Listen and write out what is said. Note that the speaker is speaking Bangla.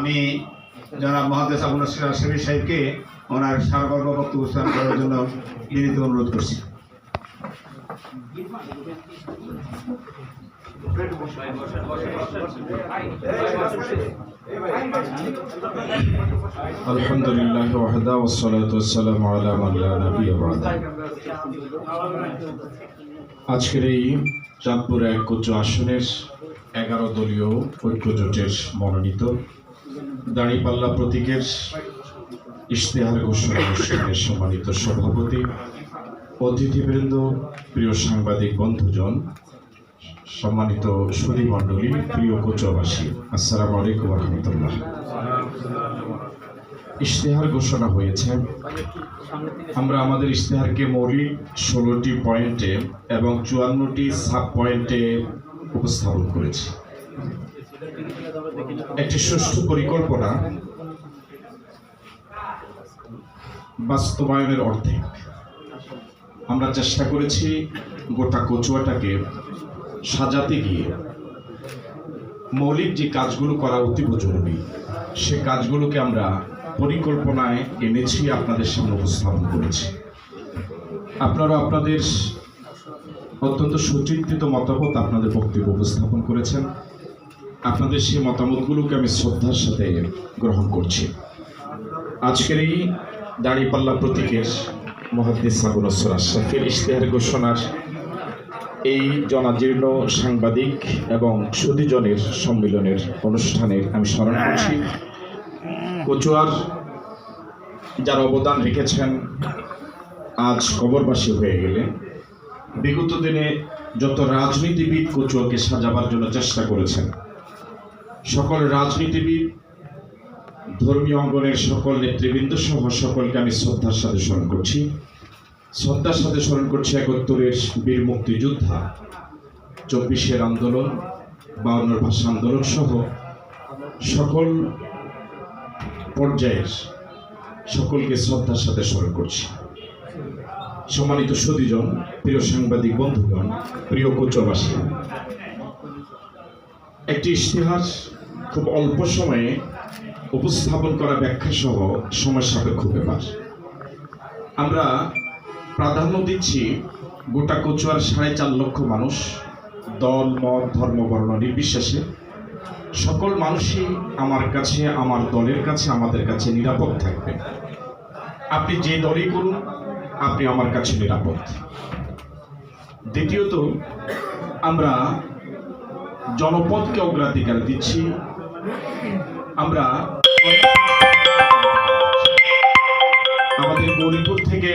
আমি জনাব মহাদেশ আবুল সিরাজ শেবি সাহেবকে ওনার সারগর্ব বক্তব্য স্থান করার জন্য বিনীত অনুরোধ করছি الحمد لله وحده والصلاة والسلام على من لا نبي بعده আজকের এই চাঁদপুর এক উচ্চ আসনের এগারো দলীয় ঐক্যজোটের মনোনীত দাঁড়িপাল্লা প্রতীকের ইশতেহার ঘোষণা অনুষ্ঠানের সম্মানিত সভাপতি, অতিথিবৃন্দ, প্রিয় সাংবাদিক বন্ধুজন, সম্মানিত সুধী মণ্ডলী, প্রিয় কোচবাসী আসসালামু আলাইকুম রহমতুল্লাহ। ইশতেহার ঘোষণা হয়েছে, আমরা আমাদের ইশতেহারকে মৌলিক ষোলোটি পয়েন্টে এবং চুয়ান্নটি সাব পয়েন্টে উপস্থাপন করেছি। একটি সুষ্ঠু পরিকল্পনা বাস্তবায়নের অর্ধেক। আমরা চেষ্টা করেছি গোটা কচুয়াটাকে সাজাতে গিয়ে। মৌলিক যে কাজগুলো করা অতীব জরুরি, সে কাজগুলোকে আমরা পরিকল্পনায় এনেছি, আপনাদের সামনে উপস্থাপন করেছি। আপনারা আপনাদের অত্যন্ত সুচিন্তিত মতামত আপনাদের বক্তব্য উপস্থাপন করেছেন। আপনাদের সেই মতামতগুলোকে আমি শ্রদ্ধার সাথে গ্রহণ করছি। আজকের এই দাড়িপাল্লা প্রতীকের মহাদ্দিস সাবুল আসর আশরাফের ইশতেহার ঘোষণার এই জনাজীর্ণ সাংবাদিক এবং সুদীজনের সম্মিলনের অনুষ্ঠানের আমি স্মরণ করছি। কচুয়ার যারা অবদান রেখেছেন, আজ কবরবাসী হয়ে গেলে। বিগত দিনে যত রাজনীতিবিদ কচুয়াকে সাজাবার জন্য চেষ্টা করেছেন সকল রাজনীতিবিদ, ধর্মীয় অঙ্গনের সকল নেতৃবৃন্দ সহ সকলকে আমি শ্রদ্ধার সাথে স্মরণ করছি। শ্রদ্ধার সাথে স্মরণ করছি একাত্তরের বীর মুক্তিযোদ্ধা, চব্বিশের আন্দোলন, বাউন্নর ভাষা আন্দোলন সহ সকল পর্যায়ের সকলকে শ্রদ্ধার সাথে স্মরণ করছি। সম্মানিত সুদীজন প্রিয় সাংবাদিক বন্ধুগণ, প্রিয় কোচবাসী একটি ইশতেহার খুব অল্প সময়ে উপস্থাপন করা ব্যাখ্যা সহ সময় সাপেক্ষ ব্যাপার। আমরা প্রাধান্য দিচ্ছি গোটা কচুয়ার সাড়ে চার লক্ষ মানুষ, দল, মত, ধর্ম, বর্ণ নির্বিশেষে। সকল মানুষই আমার কাছে, আমার দলের কাছে, আমাদের কাছে নিরাপদ থাকবে। আপনি যে দলই করুন, আপনি আমার কাছে নিরাপদ। দ্বিতীয়ত, আমরা জনপদকে অগ্রাধিকার দিচ্ছি। আমরা আমাদের গরিপুর থেকে